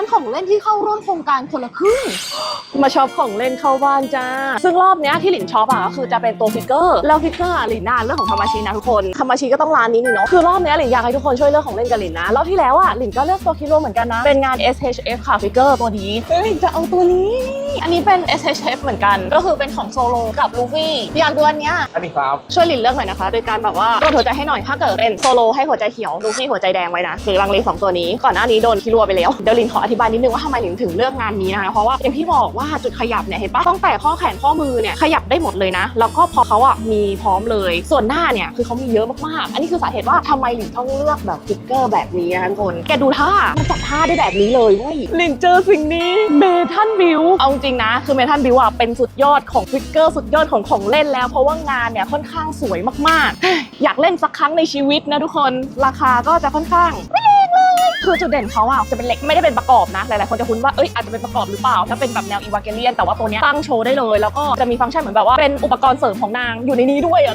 านของเล่นที่เข้าร่วมโครงการคนละครึ่ง มาช็อปของเล่นเข้าบ้านจ้า ซึ่งรอบเนี้ยที่หลินช็อปอะก็คือจะเป็นตัวฟิกเกอร์ แล้วฟิกเกอร์อะหลินน่าเรื่องของธรรมชีนะทุกคนธรรมชีก็ต้องร้านนี้นี่เนาะ คือรอบเนี้ยหลินอยากให้ทุกคนช่วยเลือกของเล่นกับหลินนะ รอบที่แล้วอะหลินก็เลือกตัวคิโรเหมือนกันนะ เป็นงาน SHF ค่ะฟิกเกอร์ตัวนี้เฮ้ยจะเอาตัวนี้ อันนี้เป็น SHF เหมือนกัน ก็คือเป็นของโซโลกับลูฟี่อยากดูอันเนี้ยอันนี้ครับ ช่วยหลินเลือกหน่อยนะคะ โดยการแบบว่ากดหัวใจให้หน่อย ถ้าเกิดเป็นโซโลให้หัวใจเขียว ลูฟี่หัวใจแดงไว้นะคือลังเลสองตัวนี้ ก่อนหน้านี้โดนคิรัวไปแล้ว เดี๋ยวหลินขออธิบายนิดนึงว่าทำไมหลินถึงเลือกงานนี้นะคะเพราะว่าอย่างที่บอกว่าจุดขยับเนี่ยเห็นปะตั้งแต่ข้อแขนข้อมือเนี่ยขยับได้หมดเลยนะ แล้วก็พอเขาอะมีพร้อมเลย ส่วนหน้าเนี่ยคือเขามีเยอะมากๆ อันนี้คือสาเหตุว่าทำไมหลินต้องเลือกแบบฟิกเกอร์แบบนี้นะคะทุกคน แกดูท่ามันจัดท่าได้แบบนี้เลยเว้ยหลินเจอสิ่งนี้เม ทันบิวเอาจริงนะ คือเมทันบิวอะเป็นสุดยอดของฟิกเกอร์สุดยอดของของเล่นแล้ว เพราะว่างานเนี่ยค่อนข้างสวยมากๆ อยากเล่นสักครั้งในชีวิตนะทุกคนราคาก็จะค่อนข้างไม่แรงเลยคือจุดเด่นเขาอะจะเป็นเล็กไม่ได้เป็นประกอบนะหลายๆคนจะคุ้นว่าเอ้ยอาจจะเป็นประกอบหรือเปล่า ถ้าเป็นแบบแนวอีวาเกเลียนแต่ว่าตัวเนี้ยตั้งโชว์ได้เลย แล้วก็จะมีฟังก์ชันเหมือนแบบว่าเป็นอุปกรณ์เสริมของนางอยู่ในนี้ด้วยอะ